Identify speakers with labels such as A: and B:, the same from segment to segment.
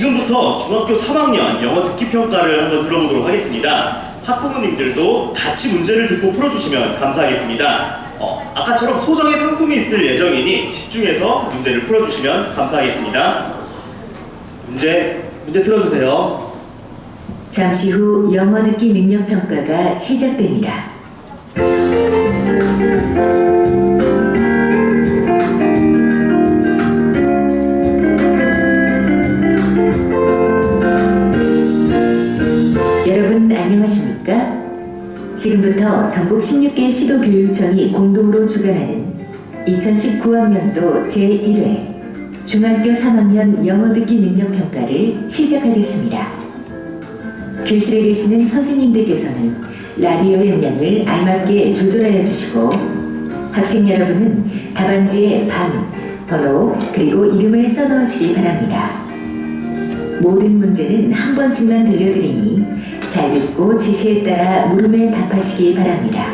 A: 어, 지금부터 중학교 3학년 영어 듣기 평가를 한번 들어보도록 하겠습니다. 학부모님들도 같이 문제를 듣고 풀어주시면 감사하겠습니다. 어, 아까처럼 소정의 상품이 있을 예정이니 집중해서 문제를 풀어주시면 감사하겠습니다. 문제, 문제 틀어주세요.
B: 잠시 후 영어 듣기 능력 평가가 시작됩니다. 전국 16개 시도교육청이 공동으로 주관하는 2019학년도 제1회 중학교 3학년 영어 듣기 능력 평가를 시작하겠습니다. 교실에 계시는 선생님들께서는 라디오의 음량을 알맞게 조절하여 주시고 학생 여러분은 답안지에 반, 번호, 그리고 이름을 써넣으시기 바랍니다. 모든 문제는 한 번씩만 들려드리니 잘 듣고 지시에 따라 물음에 답하시기 바랍니다.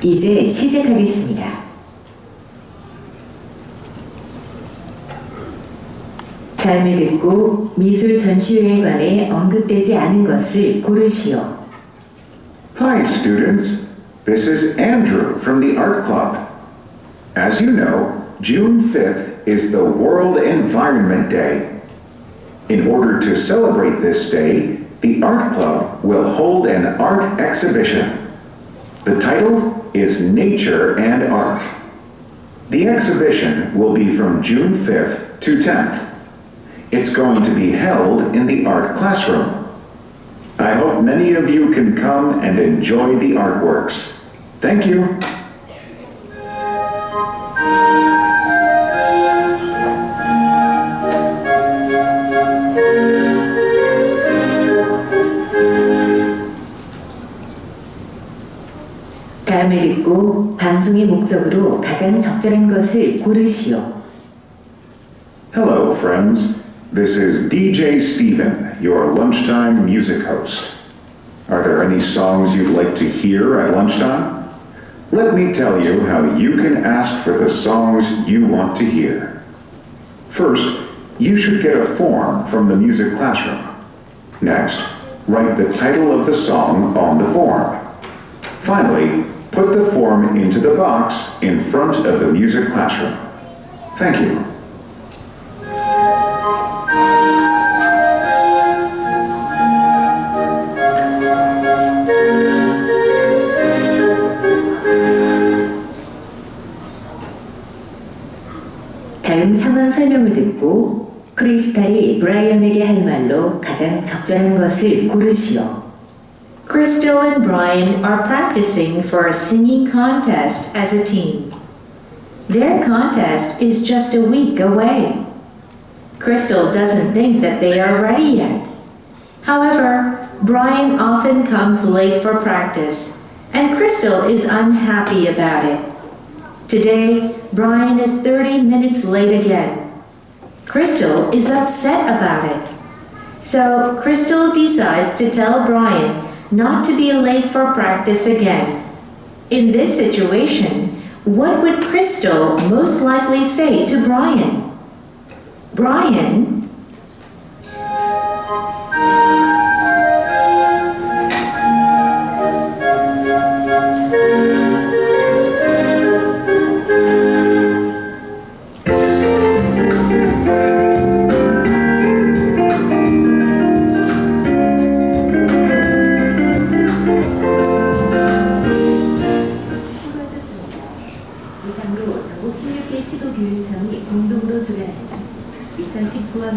B: 이제 시작하겠습니다. 다음을 듣고 미술 전시회에 관해 언급되지 않은 것을 고르시오.
C: Hi, students. This is Andrew from the Art Club. As you know, June 5th is the World Environment Day. In order to celebrate this day, the Art Club will hold an art exhibition. The title is Nature and Art. The exhibition will be from June 5th to 10th. It's going to be held in the art classroom. I hope many of you can come and enjoy the artworks. Thank you.
B: 다음을 듣고 방송의 목적으로 가장 적절한 것을 고르시오.
C: Hello, friends. This is DJ Steven, your lunchtime music host. Are there any songs you'd like to hear at lunchtime? Let me tell you how you can ask for the songs you want to hear. First, you should get a form from the music classroom. Next, write the title of the song on the form. Finally, put the form into the box in front of the music classroom. Thank you.
B: 다음 상황 설명을 듣고 크리스탈이 브라이언에게 할 말로 가장 적절한 것을 고르시오.
D: Crystal and Brian are practicing for a singing contest as a team. Their contest is just a week away. Crystal doesn't think that they are ready yet. However, Brian often comes late for practice, and Crystal is unhappy about it. Today, Brian is 30 minutes late again. Crystal is upset about it. So Crystal decides to tell Brian not to be late for practice again. In this situation, what would Crystal most likely say to Brian? Brian,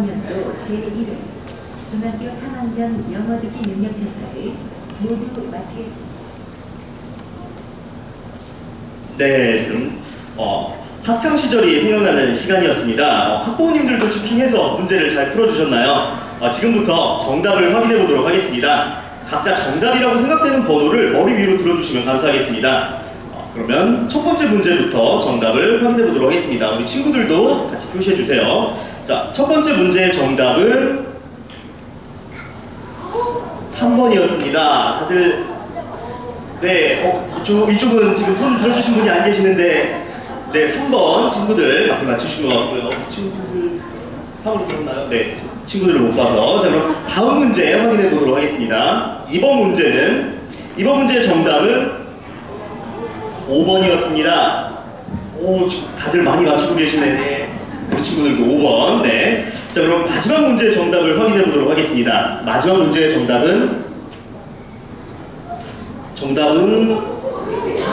B: 2019학년도 제1회 중학교 3학년 영어 듣기 능력 평가를 모두 마치겠습니다.
A: 네, 지금 어, 학창 시절이 생각나는 시간이었습니다. 어, 학부모님들도 집중해서 문제를 잘 풀어주셨나요? 어, 지금부터 정답을 확인해 보도록 하겠습니다. 각자 정답이라고 생각되는 번호를 머리 위로 들어주시면 감사하겠습니다. 어, 그러면 첫 번째 문제부터 정답을 확인해 보도록 하겠습니다. 우리 친구들도 같이 표시해 주세요. 자, 첫 번째 문제의 정답은 3번이었습니다. 다들 네, 어, 이쪽, 이쪽은 지금 손을 들어주신 분이 안 계시는데 네, 3번 친구들 많이 맞추신 것 같고요. 친구들 상황이 기억나요? 네, 친구들을 못 봐서. 자, 그럼 다음 문제 확인해 보도록 하겠습니다. 이번 문제는, 이번 문제의 정답은 5번이었습니다. 오, 다들 많이 맞추고 계시네. 친구들도 5번. 네. 자, 그럼 마지막 문제의 정답을 확인해 보도록 하겠습니다. 마지막 문제의 정답은 정답은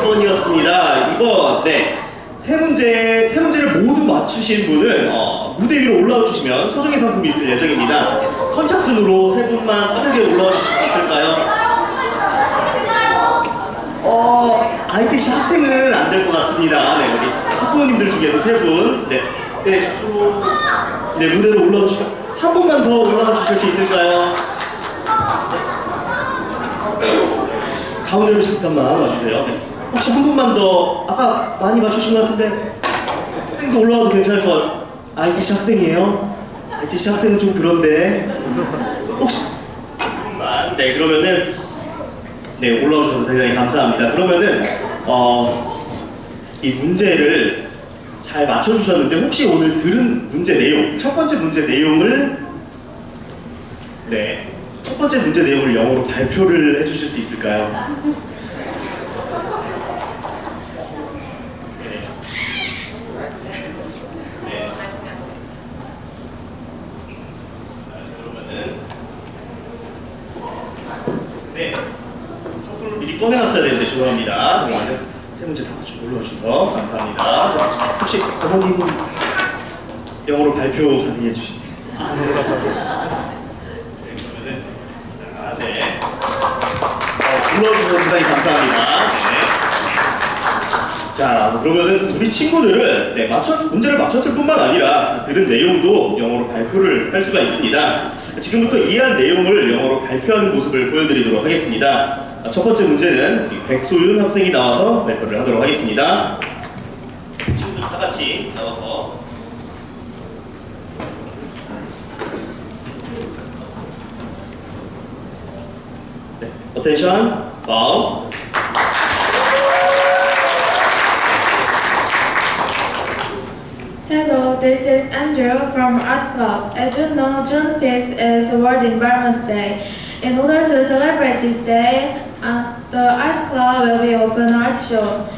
A: 2번이었습니다. 2번. 네. 세 문제, 세 문제를 모두 맞추신 분은 어, 무대 위로 올라와 주시면 소정의 상품이 있을 예정입니다. 선착순으로 세 분만 빠르게 올라와 주실 수 있을까요? 어, ITC 학생은 안 될 것 같습니다. 네, 우리 학부모님들 중에서 세 분. 네, 네, 저쪽으로, 네, 무대로 올라와 주시면 한 분만 더 올라와 주실 수 있을까요? 가운데로 잠깐만 와주세요. 네. 혹시 한 분만 더 아까 많이 맞추신 것 같은데 학생도 올라와도 괜찮을 것 같아요. ITC 학생이에요? ITC 학생은 좀 그런데 혹시 한 분만 네 그러면은 네 올라와 주셔서 대단히 감사합니다. 그러면은 어 이 문제를 잘 맞춰주셨는데 혹시 오늘 들은 문제 내용 첫 번째 문제 내용을 네. 첫 번째 문제 내용을 영어로 발표를 해주실 수 있을까요? 네. 네. 자, 그러면은 네. 선물을 미리 꺼내놨어야 되는데 죄송합니다. 올라오셔서 감사합니다. 자, 혹시 어머님은 영어로 발표 가능해 주시나요? 아, 네. 네, 그러면은 자, 네. 어, 불러주셔서 대단히 감사합니다. 네. 자, 그러면은 우리 친구들은 네, 맞췄, 문제를 맞췄을 뿐만 아니라 들은 내용도 영어로 발표를 할 수가 있습니다. 지금부터 이해한 내용을 영어로 발표하는 모습을 보여드리도록 하겠습니다. 아, 첫 번째 문제는 우리 백소윤 학생이 나와서 발표를 하도록 하겠습니다. 친구들 다 같이 나와서 네, 어텐션, 와우.
E: Hello, this is Andrew from Art Club. As you know, June 5th is World Environment Day. In order to celebrate this day, uh, the Art Club will be open art show.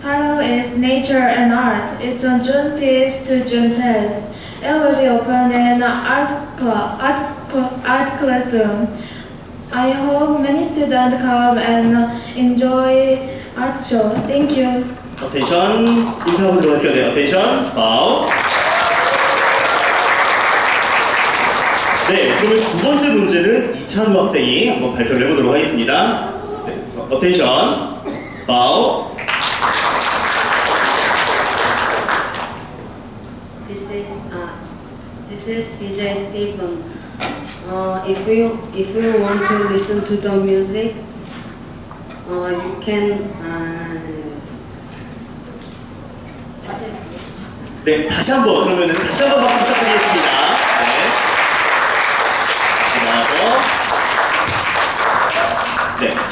E: Title is Nature and Art. It's on June 5th to June 10th. It will be open in Art Club, Art, Cl- Art Classroom. I hope many students come and uh, enjoy art show. Thank you.
A: 어텐션 인사하고 들어갈게요. 네, 어텐션, 와우. 네, 그러면 두 번째 문제는 이찬우 학생이 한번 발표를 해보도록 하겠습니다. 네, 어텐션, 와우.
F: This is uh, this is DJ Stephen. Uh, if you if you want to listen to the music, uh, you can. Uh, 다시
A: 네, 다시 한번 그러면은 다시 한번 박수 부탁드리겠습니다.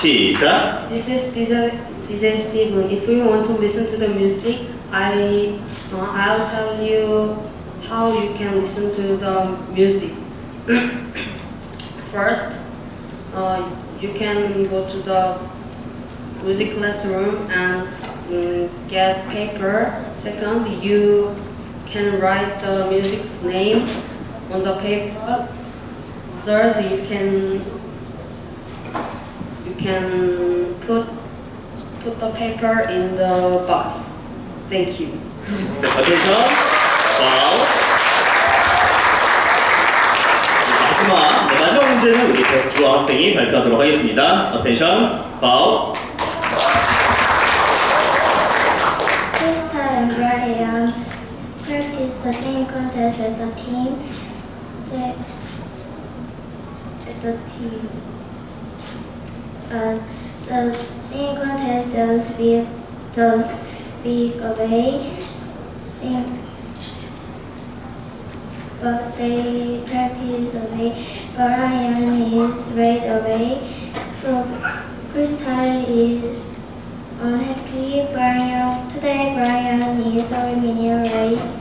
A: 시작.
F: This is this is this is Steven. If you want to listen to the music, I uh, I'll tell you how you can listen to the music. First, uh, you can go to the music classroom and um, get paper. Second, you can write the music's name on the paper. Third, you can can put put the paper in the box. Thank you.
A: 네, 어텐션, 와우. 네, 마지막, 네, 마지막 문제는 우리 백주아 학생이 발표하도록 하겠습니다. 어텐션, 와우.
G: Krista and Brian practice the singing contest as a team. The, the team. Uh, the singing contest does be does speak away. Sing, but they practice away. Brian is right away. So Crystal is unhappy. Brian today Brian is meaning right.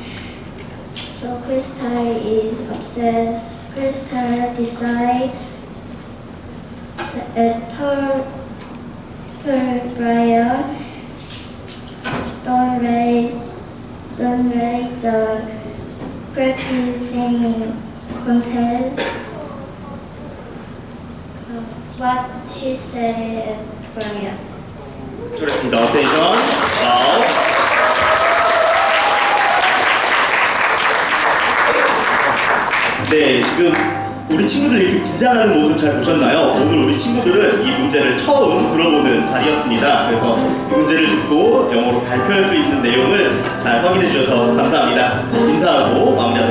G: So Crystal is obsessed. Crystal decide uh, told, told Brian don't rate don't rate the practicing contest. Uh, what she said, Brian.
A: 좋습니다. 어텐션. 와우. 네, 지금 우리 친구들이 이렇게 긴장하는 모습 잘 보셨나요? 오늘 우리 친구들은 이 문제를 처음 들어보는 자리였습니다. 그래서 이 문제를 듣고 영어로 발표할 수 있는 내용을 잘 확인해 주셔서 감사합니다. 인사하고 마무리